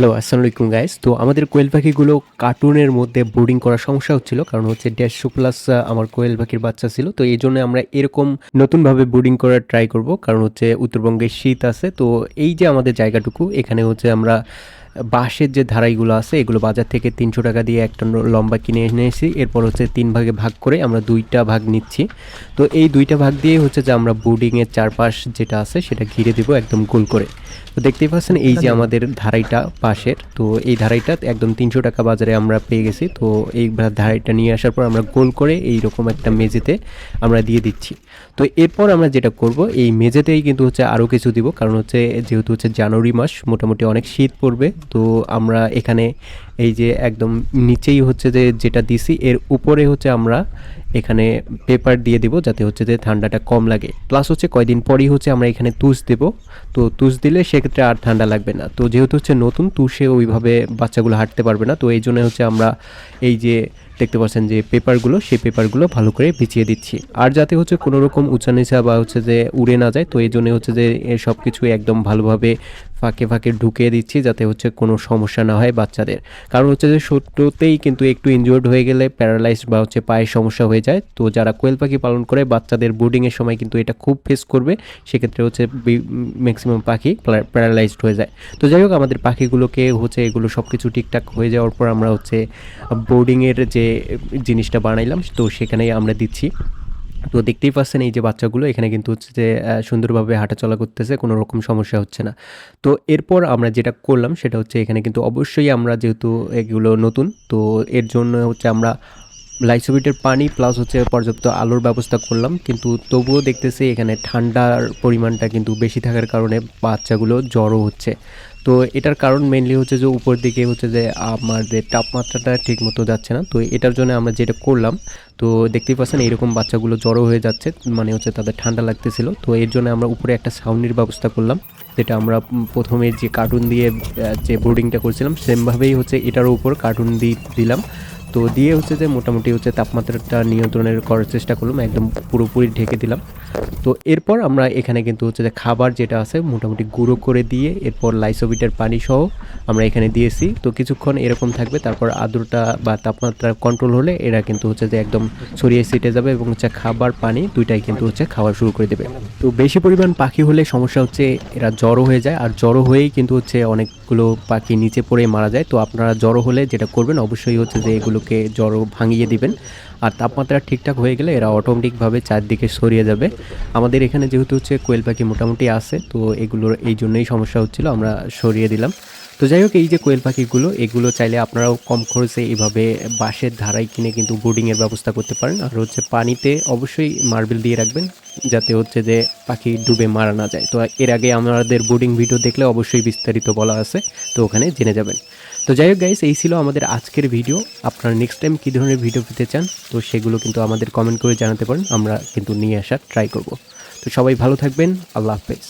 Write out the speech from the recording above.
Hello আসসালামু আলাইকুম guys তো আমাদের কোয়েল পাখিগুলো কার্টুনের মধ্যে বোর্ডিং করার সমস্যা হচ্ছিল, কারণ হচ্ছে দেড়শো প্লাস আমার কোয়েল পাখির বাচ্চা ছিল। তো এই জন্য আমরা এরকম নতুনভাবে বোর্ডিং করার ট্রাই করব, কারণ হচ্ছে উত্তরবঙ্গে শীত আছে। তো এই যে আমাদের জায়গাটুকু, এখানে হচ্ছে আমরা বাঁশের যে ধারাইগুলো আছে এগুলো বাজার থেকে তিনশো টাকা দিয়ে একটা লম্বা কিনে এনেছি। এরপর হচ্ছে তিন ভাগে ভাগ করে আমরা দুইটা ভাগ নিচ্ছি। তো এই দুইটা ভাগ দিয়ে হচ্ছে যে আমরা বোর্ডিংয়ের চারপাশ যেটা আছে সেটা ঘিরে দেবো একদম গোল করে। তো দেখতেই পাচ্ছেন এই যে আমাদের ধারাইটা পাশের তো এই ধারাইটা একদম তিনশো টাকা বাজারে আমরা পেয়ে গেছি। তো এই ধারাইটা নিয়ে আসার পর আমরা গোল করে এই রকম একটা মেঝেতে আমরা দিয়ে দিচ্ছি। তো এরপর আমরা যেটা করব এই মেঝেতেই কিন্তু হচ্ছে আরও কিছু দিব। কারণ হচ্ছে যেহেতু হচ্ছে জানুয়ারি মাস মোটামুটি অনেক শীত পড়বে। তো আমরা এখানে এই যে একদম নিচেই হচ্ছে যে যেটা দিছি, এর উপরে হচ্ছে আমরা এখানে পেপার দিয়ে দিব যাতে হচ্ছে যে ঠান্ডাটা কম লাগে। প্লাস হচ্ছে কয়দিন পরই হচ্ছে আমরা এখানে তুষ দেব। তো তুষ দিলে সেক্ষেত্রে আর ঠান্ডা লাগবে না। তো যেহেতু হচ্ছে নতুন, তুষে ওইভাবে বাচ্চাগুলো হাঁটতে পারবে না। তো এই জন্য হচ্ছে আমরা এই যে দেখতে পাচ্ছেন যে পেপারগুলো সেই পেপারগুলো ভালো করে বিছিয়ে দিচ্ছি। আর যাতে হচ্ছে কোনো রকম উঁচা নিচা বা হচ্ছে যে উড়ে না যায়, তো এই জন্য হচ্ছে যে সব কিছু একদম ভালোভাবে ফাঁকে ফাঁকে ঢুকিয়ে দিচ্ছি যাতে হচ্ছে কোনো সমস্যা না হয় বাচ্চাদের। কারণ হচ্ছে যে ছোট্টতেই কিন্তু একটু ইনজোর্ড হয়ে গেলে প্যারালাইজড বা হচ্ছে পায়ের সমস্যা হয়ে যায়। তো যারা কোয়েল পাখি পালন করে বাচ্চাদের বোর্ডিংয়ের সময় কিন্তু এটা খুব ফেস করবে। সেক্ষেত্রে হচ্ছে ম্যাক্সিমাম পাখি প্যারালাইজড হয়ে যায়। তো যাই হোক, আমাদের পাখিগুলোকে হচ্ছে এগুলো সব কিছু ঠিকঠাক হয়ে যাওয়ার পর আমরা হচ্ছে বোর্ডিংয়ের যে জিনিসটা বানাইলাম, তো সেখানেই আমরা দিচ্ছি। তো দেখতেই পাচ্ছেন এই যে বাচ্চাগুলো, এখানে কিন্তু হচ্ছে যে সুন্দরভাবে হাঁটাচলা করতেছে, কোনো রকম সমস্যা হচ্ছে না। তো এরপর আমরা যেটা করলাম সেটা হচ্ছে এখানে কিন্তু অবশ্যই আমরা যেহেতু এগুলো নতুন, তো এর জন্য হচ্ছে আমরা লাইসোবিটের পানি প্লাস হচ্ছে পর্যাপ্ত আলোর ব্যবস্থা করলাম। কিন্তু তবুও দেখতেছি এখানে ঠান্ডার পরিমাণটা কিন্তু বেশি থাকার কারণে বাচ্চাগুলো জ্বরও হচ্ছে। তো এটার কারণ মেনলি হচ্ছে যে উপর দিকে হচ্ছে যে আমাদের তাপমাত্রাটা ঠিক মতো যাচ্ছে না। তো এটার জন্য আমরা যেটা করলাম, তো দেখতেই পাচ্ছেন এরকম বাচ্চাগুলো জড়ো হয়ে যাচ্ছে মানে হচ্ছে তাদের ঠান্ডা লাগতেছিল। তো এর জন্য আমরা উপরে একটা ছাউনির ব্যবস্থা করলাম, যেটা আমরা প্রথমে যে কার্টুন দিয়ে যে বোর্ডিংটা করছিলাম, সেমভাবেই হচ্ছে এটার উপর কার্টুন দিয়ে দিলাম। তো দিয়ে হচ্ছে যে মোটামুটি হচ্ছে তাপমাত্রাটা নিয়ন্ত্রণের করার চেষ্টা করলাম, একদম পুরোপুরি ঢেকে দিলাম। তো এরপর আমরা এখানে কিন্তু হচ্ছে যে খাবার যেটা আছে মোটামুটি গুঁড়ো করে দিয়ে এরপর লাইসোবিটের পানি সহ আমরা এখানে দিয়েছি। তো কিছুক্ষণ এরকম থাকবে, তারপর আর্দ্রতা বা তাপমাত্রা কন্ট্রোল হলে এরা কিন্তু হচ্ছে যে একদম ছড়িয়ে ছিটে যাবে এবং হচ্ছে খাবার পানি দুইটাই কিন্তু হচ্ছে খাওয়া শুরু করে দেবে। তো বেশি পরিমাণ পাখি হলে সমস্যা হচ্ছে এরা জড়ো হয়ে যায়, আর জড়ো হয়েই কিন্তু হচ্ছে অনেকগুলো পাখি নিচে পড়ে মারা যায়। তো আপনারা জড়ো হলে যেটা করবেন অবশ্যই হচ্ছে যে এগুলোকে জড়ো ভাঙিয়ে দিবেন। আর তাপমাত্রা ঠিকঠাক হয়ে গেলে এরা অটোমেটিকভাবে চারদিকে সরিয়ে যাবে। আমাদের এখানে যেহেতু হচ্ছে কোয়েল পাখি মোটামুটি আছে, তো এগুলোর, এই জন্যই সমস্যা হচ্ছিল, আমরা সরিয়ে দিলাম। তো যাই হোক, এই যে কোয়েল পাখিগুলো, এগুলো চাইলে আপনারাও কম খরচে এভাবে বাঁশের ধারায় কিনে কিন্তু বোর্ডিংয়ের ব্যবস্থা করতে পারেন। আর হচ্ছে পানিতে অবশ্যই মার্বেল দিয়ে রাখবেন, যাতে হচ্ছে যে পাখি ডুবে মারা না যায়। তো এর আগে আমাদের বোর্ডিং ভিডিও দেখলে অবশ্যই বিস্তারিত বলা আছে, তো ওখানে জেনে যাবেন। তো যাই হোক গাইস এই ছিল আমাদের আজকের ভিডিও। আপনারা নেক্সট টাইম কী ধরনের ভিডিও পেতে চান, তো সেগুলো কিন্তু আমাদের কমেন্ট করে জানাতে পারেন, আমরা কিন্তু নিয়ে আসার ট্রাই করব। তো সবাই ভালো থাকবেন, আল্লাহ হাফেজ।